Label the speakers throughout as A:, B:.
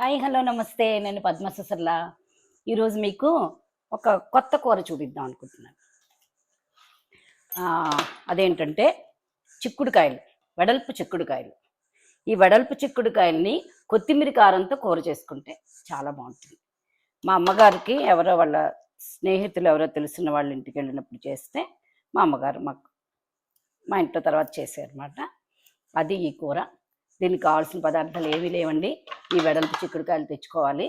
A: Hi hello నమస్తే. నేను పద్మ ఈరోజు మీకు ఒక కొత్త కూర చూపిద్దాం అనుకుంటున్నాను. అదేంటంటే చిక్కుడుకాయలు వెడల్పు చిక్కుడుకాయలు. ఈ వెడల్పు చిక్కుడుకాయల్ని కొత్తిమీర కారంతో కూర చేసుకుంటే చాలా బాగుంటుంది. మా అమ్మగారికి ఎవరో వాళ్ళ స్నేహితులు ఎవరో తెలిసిన వాళ్ళ ఇంటికి వెళ్ళినప్పుడు చేస్తే మా అమ్మగారు మాకు మా ఇంట్లో తర్వాత చేసారనమాట అది ఈ కూర. దీనికి కావాల్సిన పదార్థాలు ఏమీ లేవండి. ఈ వెడల్పు చిక్కుడుకాయలు తెచ్చుకోవాలి.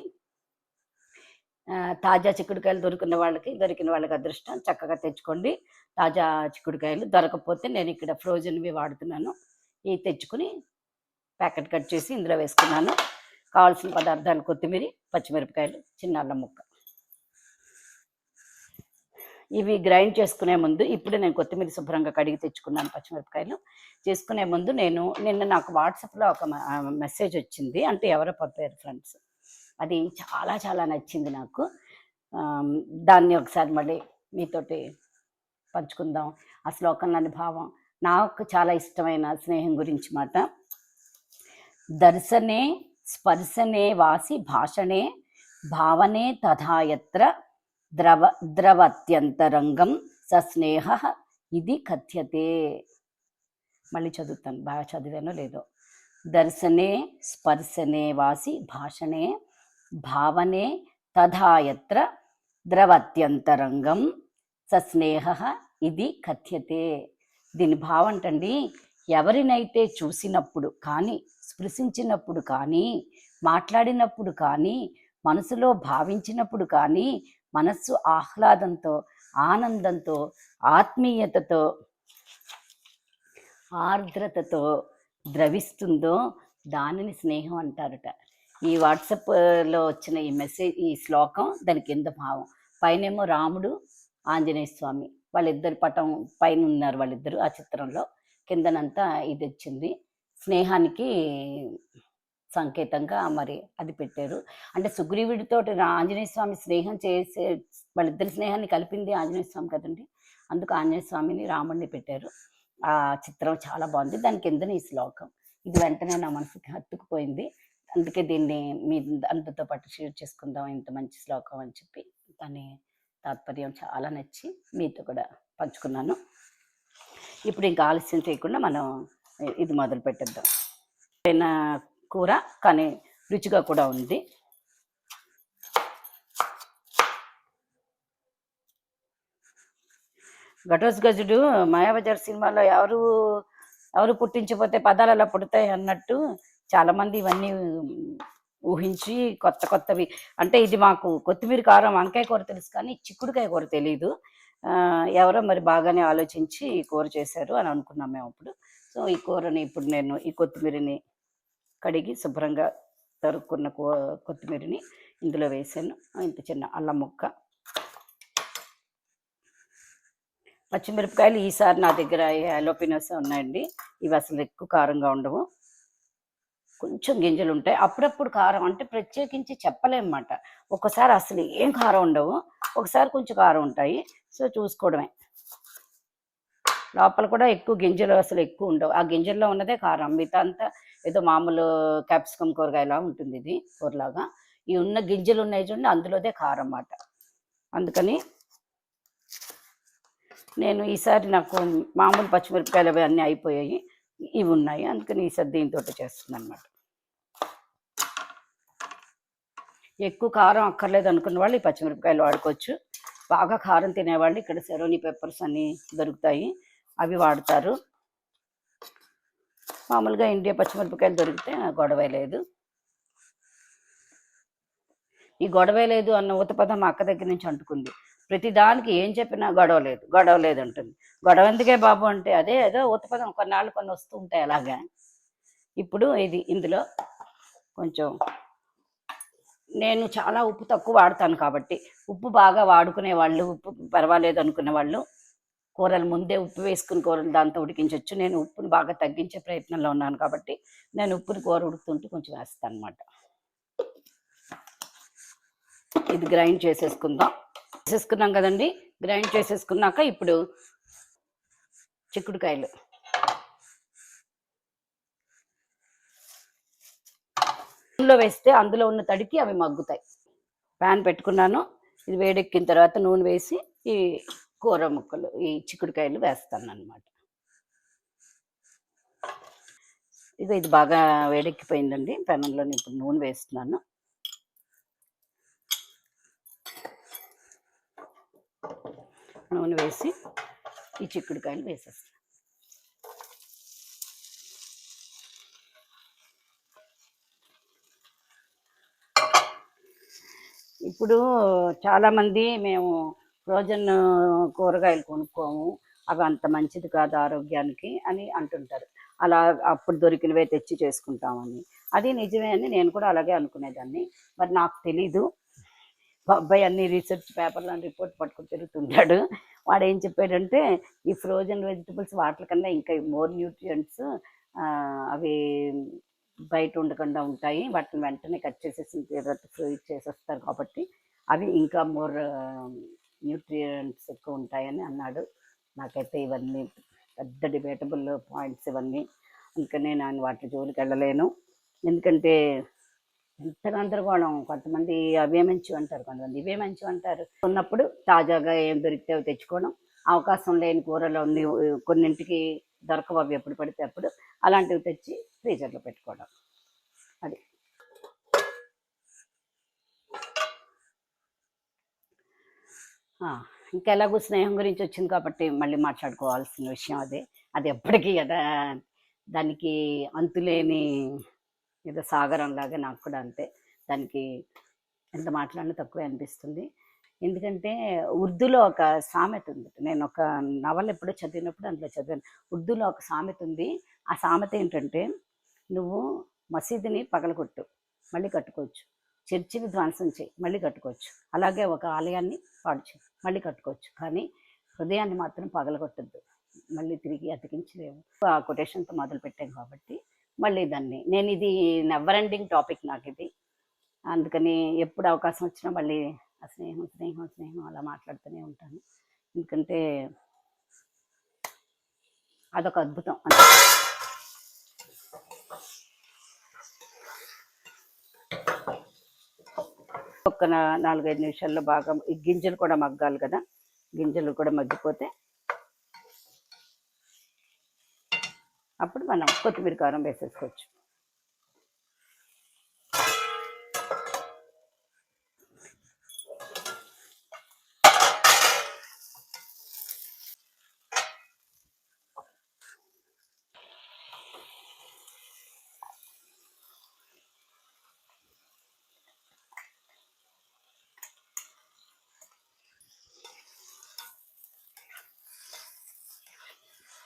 A: తాజా చిక్కుడుకాయలు దొరికిన వాళ్ళకి దొరికిన వాళ్ళకి అదృష్టం. చక్కగా తెచ్చుకోండి. తాజా చిక్కుడుకాయలు దొరకకపోతే నేను ఇక్కడ ఫ్రోజన్వి వాడుతున్నాను. ఇవి తెచ్చుకుని ప్యాకెట్ కట్ చేసి ఇందులో వేసుకున్నాను. కావాల్సిన పదార్థాలు కొత్తిమీర పచ్చిమిరపకాయలు చిన్న అల్లం ముక్క. ఇవి గ్రైండ్ చేసుకునే ముందు ఇప్పుడు నేను కొత్తిమీర శుభ్రంగా కడిగి తెచ్చుకున్నాను పచ్చిమిరపకాయలు. చేసుకునే ముందు నేను నిన్న నాకు వాట్సాప్లో ఒక మెసేజ్ వచ్చింది. అంటే ఎవరో పంపారు ఫ్రెండ్స్. అది చాలా చాలా నచ్చింది నాకు. దాన్ని ఒకసారి మళ్ళీ మీతోటి పంచుకుందాం. ఆ శ్లోకంలోని భావం. నాకు చాలా ఇష్టమైన స్నేహం గురించి మాట. దర్శనే స్పర్శనే వాసి భాషణే భావనే తథాయత్ర ద్రవ ద్రవత్యంతరంగం సస్నేహ ఇది కథ్యతే. మళ్ళీ చదువుతాను. బాగా చదివానో లేదో. దర్శనే స్పర్శనే వాసి భాషణే భావనే తథాయత్ర ద్రవత్యంతరంగం సస్నేహ ఇది కథ్యతే. దీని భావంటండి. ఎవరినైతే చూసినప్పుడు కానీ స్పృశించినప్పుడు కానీ మాట్లాడినప్పుడు కానీ మనసులో భావించినప్పుడు కానీ మనస్సు ఆహ్లాదంతో ఆనందంతో ఆత్మీయతతో ఆర్ద్రతతో ద్రవిస్తుందో దానిని స్నేహం అంటారట. ఈ వాట్సాప్లో వచ్చిన ఈ మెసేజ్ ఈ శ్లోకం దాని కింద భావం. పైనేమో రాముడు ఆంజనేయ స్వామి వాళ్ళిద్దరు పటం పైన ఉన్నారు వాళ్ళిద్దరు ఆ చిత్రంలో. కిందనంతా ఇది వచ్చింది. స్నేహానికి సంకేతంగా మరి అది పెట్టారు. అంటే సుగ్రీవుడితో ఆంజనేయ స్వామి స్నేహం చేసే వాళ్ళిద్దరి స్నేహాన్ని కలిపింది ఆంజనేయ స్వామి కదండి. అందుకు ఆంజనేయ స్వామిని రాముడిని పెట్టారు. ఆ చిత్రం చాలా బాగుంది. దాని కిందన ఈ శ్లోకం? ఇది వెంటనే నా మనసుకి హత్తుకుపోయింది. అందుకే దీన్ని మీ అందరితో పాటు షేర్ చేసుకుందాం. ఇంత మంచి శ్లోకం అని చెప్పి దాని తాత్పర్యం చాలా నచ్చి మీతో కూడా పంచుకున్నాను. ఇప్పుడు ఇంకా ఆలస్యం చేయకుండా మనం ఇది మొదలు పెట్టేద్దాం కూర కానీ రుచిగా కూడా ఉంది. ఘటోస్ గజుడు మాయాబజార్ సినిమాలో ఎవరు ఎవరు పుట్టించిపోతే పదాలు అలా పుడతాయి అన్నట్టు చాలామంది ఇవన్నీ ఊహించి కొత్త కొత్తవి. అంటే ఇది మాకు కొత్తిమీర కారం వంకాయ కూర తెలుసు కానీ చిక్కుడుకాయ కూర తెలియదు ఎవరో మరి బాగానే ఆలోచించి ఈ కూర చేశారు అని అనుకున్నాం మేము అప్పుడు. సో ఈ కూరని ఇప్పుడు నేను ఈ కొత్తిమీరని కడిగి శుభ్రంగా తరుక్కున్న కో కొత్తిమీరని ఇందులో వేసాను. ఇంత చిన్న అల్లం ముక్క. పచ్చిమిరపకాయలు ఈసారి నా దగ్గర అలోపినోస్ ఉన్నాయండి. ఇవి అసలు ఎక్కువ కారంగా ఉండవు. కొంచెం గింజలు ఉంటాయి. అప్పుడప్పుడు కారం అంటే ప్రత్యేకించి చెప్పలేమన్నమాట. ఒకసారి అసలు ఏం కారం ఉండవు. ఒకసారి కొంచెం కారం ఉంటాయి. సో చూసుకోవడమే. లోపల కూడా ఎక్కువ గింజలు అసలు ఎక్కువ ఉండవు. ఆ గింజల్లో ఉన్నదే కారం. మిగతా అంతా ఏదో మామూలు క్యాప్సికమ్ కూరగాయలా ఉంటుంది ఇది కూరలాగా. ఈ ఉన్న గింజలు ఉన్నాయి చూడండి అందులోదే కారం అన్నమాట. అందుకని నేను ఈసారి నాకు మామూలు పచ్చిమిరపకాయలు అవి అన్నీ అయిపోయాయి ఇవి ఉన్నాయి. అందుకని ఈసారి దీంతో చేస్తున్నాను అనమాట ఎక్కువ కారం అక్కర్లేదు అనుకున్న వాళ్ళు ఈ పచ్చిమిరపకాయలు వాడుకోవచ్చు. బాగా కారం తినేవాళ్ళు ఇక్కడ సెరోని పెప్పర్స్ అన్నీ దొరుకుతాయి అవి వాడతారు. మామూలుగా ఇండియా పచ్చిమిరపకాయలు దొరికితే గొడవ లేదు. ఈ గొడవ లేదు అన్న ఉతపదం మా అక్క దగ్గర నుంచి అంటుకుంది. ప్రతి దానికి ఏం చెప్పినా గొడవ లేదు గొడవ లేదు అంటుంది. గొడవ ఎందుకే బాబు అంటే అదే ఏదో ఉతపదం కొన్నాళ్ళు కొన్ని వస్తూ ఉంటాయి అలాగా. ఇప్పుడు ఇది ఇందులో కొంచెం నేను చాలా ఉప్పు తక్కువ వాడతాను కాబట్టి ఉప్పు బాగా వాడుకునే వాళ్ళు ఉప్పు పర్వాలేదు అనుకునే వాళ్ళు కూరలు ముందే ఉప్పు వేసుకుని కూరలు దాంతో ఉడికించవచ్చు నేను ఉప్పుని బాగా తగ్గించే ప్రయత్నంలో ఉన్నాను కాబట్టి నేను ఉప్పుని కూర ఉడుకుతుంటే కొంచెం వేస్తాను అనమాట ఇది గ్రైండ్ చేసేసుకుందాం. చేసేసుకున్నాం కదండి. గ్రైండ్ చేసేసుకున్నాక ఇప్పుడు చిక్కుడుకాయలు. నూనెలో వేస్తే అందులో ఉన్న తడికి అవి మగ్గుతాయి. ప్యాన్ పెట్టుకున్నాను. ఇది వేడెక్కిన తర్వాత నూనె వేసి ఈ కూర ముక్కలు ఈ చిక్కుడుకాయలు వేస్తాను అనమాట ఇది ఇది బాగా వేడెక్కిపోయిందండి. పెనంలో ఇప్పుడు నూనె వేస్తున్నాను. నూనె వేసి ఈ చిక్కుడుకాయలు వేసేస్తాను ఇప్పుడు చాలామంది మేము ఫ్రోజన్ కూరగాయలు కొనుక్కోము. అవి అంత మంచిది కాదు ఆరోగ్యానికి అని అంటుంటారు. అలా అప్పుడు దొరికినవే తెచ్చి చేసుకుంటామని. అది నిజమే అని నేను కూడా అలాగే అనుకునేదాన్ని. మరి నాకు తెలీదు. అబ్బాయి అన్ని రీసెర్చ్ పేపర్లో రిపోర్ట్ పట్టుకుని తిరుగుతుంటాడు. వాడు ఏం చెప్పాడంటే ఈ ఫ్రోజన్ వెజిటబుల్స్ వాటికన్నా ఇంకా మోర్ న్యూట్రియంట్స్ అవి బయట ఉండకుండా ఉంటాయి. వాటిని వెంటనే కట్ చేసేసి ఫ్రీజ్ చేసేస్తారు కాబట్టి అవి ఇంకా మోర్ న్యూట్రియంట్స్ ఎక్కువ ఉంటాయని అన్నాడు. నాకైతే ఇవన్నీ పెద్ద డిబేటబుల్ పాయింట్స్ ఇవన్నీ. అందుకనే నేను వాటి జోలికి వెళ్ళలేను. ఎందుకంటే ఎంత గందరగోళం కొంతమంది అవే మంచివి అంటారు కొంతమంది ఇవే మంచివి అంటారు. ఉన్నప్పుడు తాజాగా ఏం దొరికితే అవి తెచ్చుకోవడం అవకాశం లేని కూరలు ఉంది కొన్నింటికి దొరకవు అవి ఎప్పుడు పడితే అప్పుడు. అలాంటివి తెచ్చి ఫ్రీజర్లో పెట్టుకోవడం. అది. ఇంకా ఎలాగో స్నేహం గురించి వచ్చింది కాబట్టి మళ్ళీ మాట్లాడుకోవాల్సిన విషయం అదే. అది ఎప్పటికీ కదా దానికి అంతులేని ఏదో సాగరం లాగా నాకు కూడా అంతే. దానికి ఎంత మాట్లాడినా తక్కువే అనిపిస్తుంది. ఎందుకంటే ఉర్దూలో ఒక సామెత ఉంది. నేను ఒక నవల ఎప్పుడో చదివినప్పుడు అందులో చదివాను. ఉర్దూలో ఒక సామెత ఉంది. ఆ సామెత ఏంటంటే నువ్వు మసీదుని పగలగొట్టు మళ్ళీ కట్టుకోవచ్చు. చర్చిని ధ్వంసం చేయి మళ్ళీ కట్టుకోవచ్చు. అలాగే ఒక ఆలయాన్ని పాడు చేయి మళ్ళీ కట్టుకోవచ్చు. కానీ హృదయాన్ని మాత్రం పగలగొట్టద్దు. మళ్ళీ తిరిగి అతికించలేము ఆ కొటేషన్తో మొదలు పెట్టాం కాబట్టి మళ్ళీ దాన్ని. నేను ఇది నెవర్ ఎండింగ్ టాపిక్ నాకు ఇది అందుకని ఎప్పుడు అవకాశం వచ్చినా మళ్ళీ ఆ స్నేహం స్నేహం స్నేహం అలా మాట్లాడుతూనే ఉంటాను. ఎందుకంటే అదొక అద్భుతం. ఒక్క నాలుగైదు నిమిషాల్లో బాగా ఈ గింజలు కూడా మగ్గాలి కదా. గింజలు కూడా మగ్గిపోతే అప్పుడు మనం కొత్తిమీర కారం వేసేసుకోవచ్చు.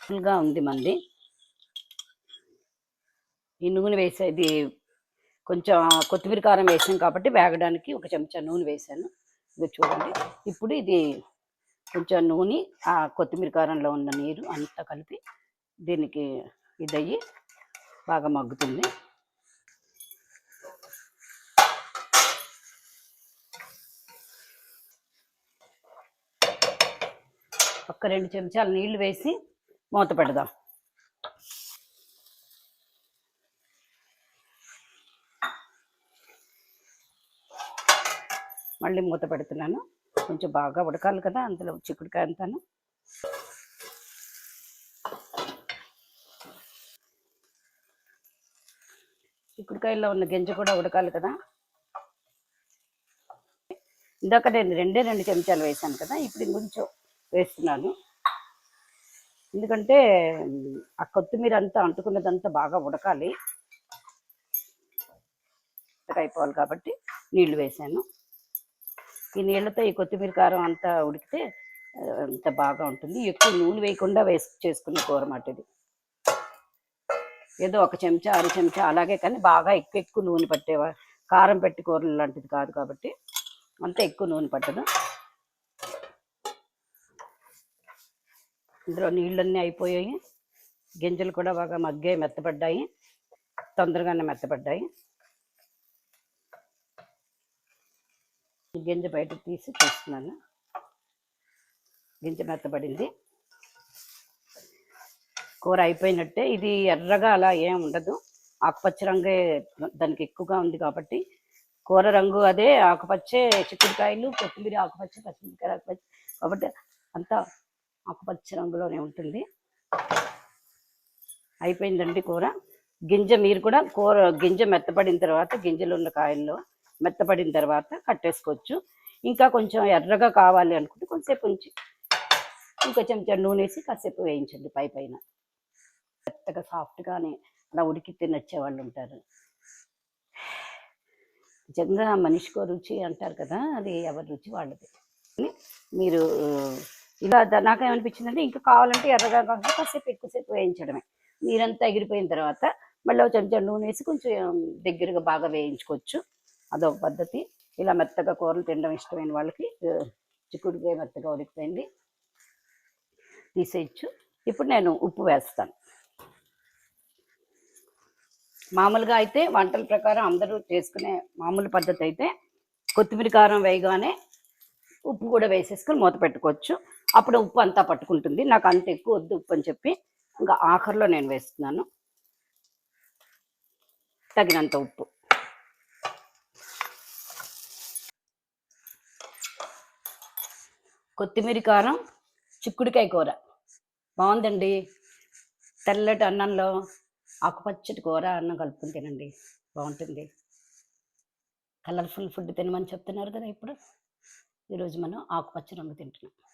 A: ఫుల్గా ఉంది మంది. ఈ నూనె వేసేది కొంచెం కొత్తిమీర కారం వేసాం కాబట్టి వేగడానికి ఒక చెంచా నూనె వేసాను. ఇది చూడండి. ఇప్పుడు ఇది కొంచెం నూనె ఆ కొత్తిమీర కారంలో ఉన్న నీరు అంతా కలిపి దీనికి ఇదయ్యి బాగా మగ్గుతుంది. ఒక రెండు చెంచాలు నీళ్ళు వేసి మూత పెడదాం. మళ్ళీ మూత పెడుతున్నాను. కొంచెం బాగా ఉడకాలి కదా అందులో చిక్కుడుకాయ అంతాను. చిక్కుడుకాయల్లో ఉన్న గింజ కూడా ఉడకాలి కదా. ఇందాక నేను రెండే రెండు చెంచాలు వేసాను కదా ఇప్పుడు కొంచెం వేస్తున్నాను. ఎందుకంటే ఆ కొత్తిమీర అంతా అంటుకున్నదంతా బాగా ఉడకాలి. అయిపోవాలి కాబట్టి నీళ్ళు వేసాను. ఈ నీళ్ళతో ఈ కొత్తిమీర కారం అంతా ఉడికితే అంత బాగా ఉంటుంది. ఎక్కువ నూనె వేయకుండా వేసి చేసుకునే కూర మాట ఇది. ఏదో ఒక చెంచా అర చెంచా అలాగే కానీ బాగా ఎక్కువ ఎక్కువ నూనె పట్టేవా కారం పెట్టి కూరలు లాంటిది కాదు కాబట్టి అంత ఎక్కువ నూనె పట్టదు. ఇందులో నీళ్ళన్నీ అయిపోయాయి. గింజలు కూడా బాగా మగ్గాయి మెత్తపడ్డాయి. తొందరగానే మెత్తపడ్డాయి. ఈ గింజ బయటకు తీసి చూస్తున్నాను గింజ మెత్తపడింది. కూర అయిపోయినట్టే. ఇది ఎర్రగా అలా ఏం ఉండదు. ఆకుపచ్చ రంగే దానికి ఎక్కువగా ఉంది కాబట్టి కూర రంగు అదే ఆకుపచ్చే చిక్కుడుకాయలు కొత్తిమీర ఆకుపచ్చ పచ్చిమిరకాయ ఆకుపచ్చ కాబట్టి అంతా ఆకుపచ్చ రంగులోనే ఉంటుంది. అయిపోయిందండి కూర. గింజ మీరు కూడా కూర గింజ మెత్తపడిన తర్వాత గింజలు ఉన్న కాయల్లో మెత్తపడిన తర్వాత కట్టేసుకోవచ్చు. ఇంకా కొంచెం ఎర్రగా కావాలి అనుకుంటే కొంచెంసేపు ఉంచి ఇంకో చెంచా నూనె వేసి కాసేపు వేయించండి పై పైన. మెత్తగా సాఫ్ట్గానే అలా ఉడికి తినొచ్చే వాళ్ళు ఉంటారు. నిజంగా మనిషికో రుచి అంటారు కదా అది ఎవరి రుచి వాళ్ళది. మీరు ఇలా నాకు నాకేమనిపించిందంటే ఇంకా కావాలంటే ఎర్రగా కాకుండా కాసేపు ఎక్కువసేపు వేయించడమే. నీరంతా ఎగిరిపోయిన తర్వాత మళ్ళీ ఒక చెంచా నూనె వేసి కొంచెం దగ్గరగా బాగా వేయించుకోవచ్చు. అదొక పద్ధతి. ఇలా మెత్తగా కూరలు తినడం ఇష్టమైన వాళ్ళకి చిక్కుడుకాయ మెత్తగా ఉడికిపోయింది. తీసేయచ్చు. ఇప్పుడు నేను ఉప్పు వేస్తాను. మామూలుగా అయితే వంటల ప్రకారం అందరూ చేసుకునే మామూలు పద్ధతి అయితే కొత్తిమీర కారం వేయగానే ఉప్పు కూడా వేసేసుకొని మూత పెట్టుకోవచ్చు. అప్పుడు ఉప్పు అంతా పట్టుకుంటుంది. నాకు అంత ఎక్కువ వద్దు ఉప్పు అని చెప్పి ఇంకా ఆఖరిలో నేను వేస్తున్నాను. తగినంత ఉప్పు. కొత్తిమీర కారం చిక్కుడుకాయ కూర. బాగుందండి. తెల్లటి అన్నంలో ఆకుపచ్చటి కూర అన్నం కలుపుకుని తినండి. బాగుంటుంది. కలర్ఫుల్ ఫుడ్ తినమని చెప్తున్నారు కదా ఇప్పుడు. ఈరోజు మనం ఆకుపచ్చ రంగు తింటున్నాం.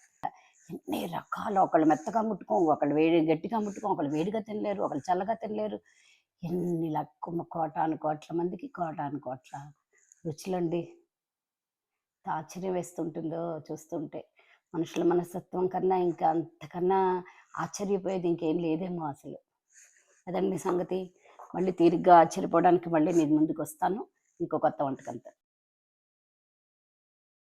A: ఎన్ని రకాలు ఒకళ్ళు మెత్తగా ముట్టుకోం ఒకళ్ళు వేడి గట్టిగా ముట్టుకోం ఒకళ్ళు వేడిగా తినలేరు ఒకళ్ళు చల్లగా తినలేరు. ఎన్ని లక్కు కోటాను కోట్ల మందికి కోటాను కోట్ల రుచులండి. ఎంత ఆశ్చర్యం వేస్తుంటుందో చూస్తుంటే. మనుషుల మనస్తత్వం కన్నా ఇంకా అంతకన్నా ఆశ్చర్యపోయేది ఇంకేం లేదేమో అసలు. అదండి సంగతి. మళ్ళీ తీరిగ్గా ఆశ్చర్యపోవడానికి మళ్ళీ నేను ముందుకు వస్తాను ఇంకో కొత్త వంటకంతో.